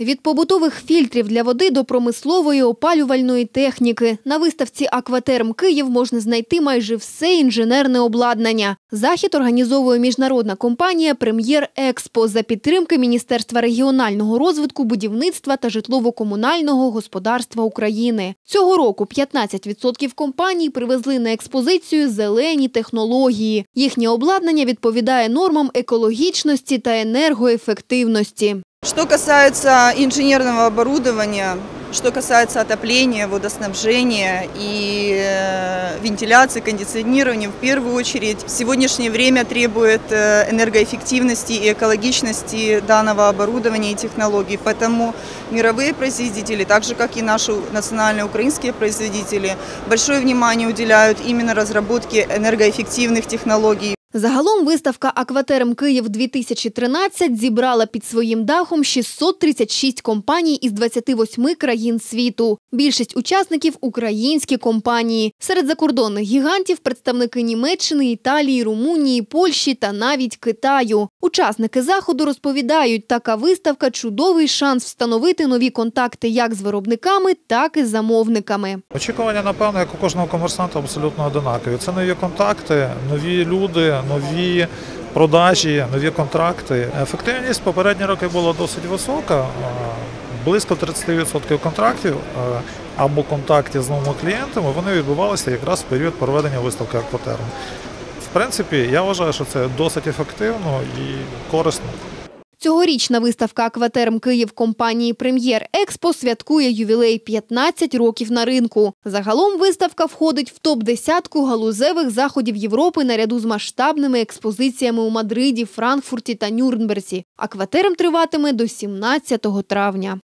Від побутових фільтрів для води до промислової опалювальної техніки на виставці Акватерм Київ можна знайти майже все інженерне обладнання. Захід організовує міжнародна компанія Прем'єр Експо за підтримки Міністерства регіонального розвитку, будівництва та житлово-комунального господарства України. Цього року 15% компаній привезли на експозицію зелені технології. Їхнє обладнання відповідає нормам екологічності та енергоефективності. Что касается инженерного оборудования, что касается отопления, водоснабжения и э, вентиляции, кондиционирования, в первую очередь в сегодняшнее время требует э, энергоэффективности и экологичности данного оборудования и технологий. Поэтому мировые производители, так же как и наши национальные украинские производители, большое внимание уделяют именно разработке энергоэффективных технологий, Загалом виставка «Акватерм Київ 2013» зібрала під своїм дахом 636 компаній із 28 країн світу. Більшість учасників – українські компанії. Серед закордонних гігантів – представники Німеччини, Італії, Румунії, Польщі та навіть Китаю. Учасники заходу розповідають, така виставка – чудовий шанс встановити нові контакти як з виробниками, так і з замовниками. Очікування, напевно, як у кожного комерсанта, абсолютно одинакові. Це нові контакти, нові люди, нові продажі, нові контракти. Ефективність попередні роки була досить висока. Близько 30% контрактів або контактів з новими клієнтами вони відбувалися якраз в період проведення виставки Акватерм. В принципі, я вважаю, що це досить ефективно і корисно. Цьогорічна виставка «Акватерм Київ» компанії «Прем'єр Експо» святкує ювілей 15 років на ринку. Загалом виставка входить в топ-десятку галузевих заходів Європи наряду з масштабними експозиціями у Мадриді, Франкфурті та Нюрнберзі. «Акватерм» триватиме до 17 травня.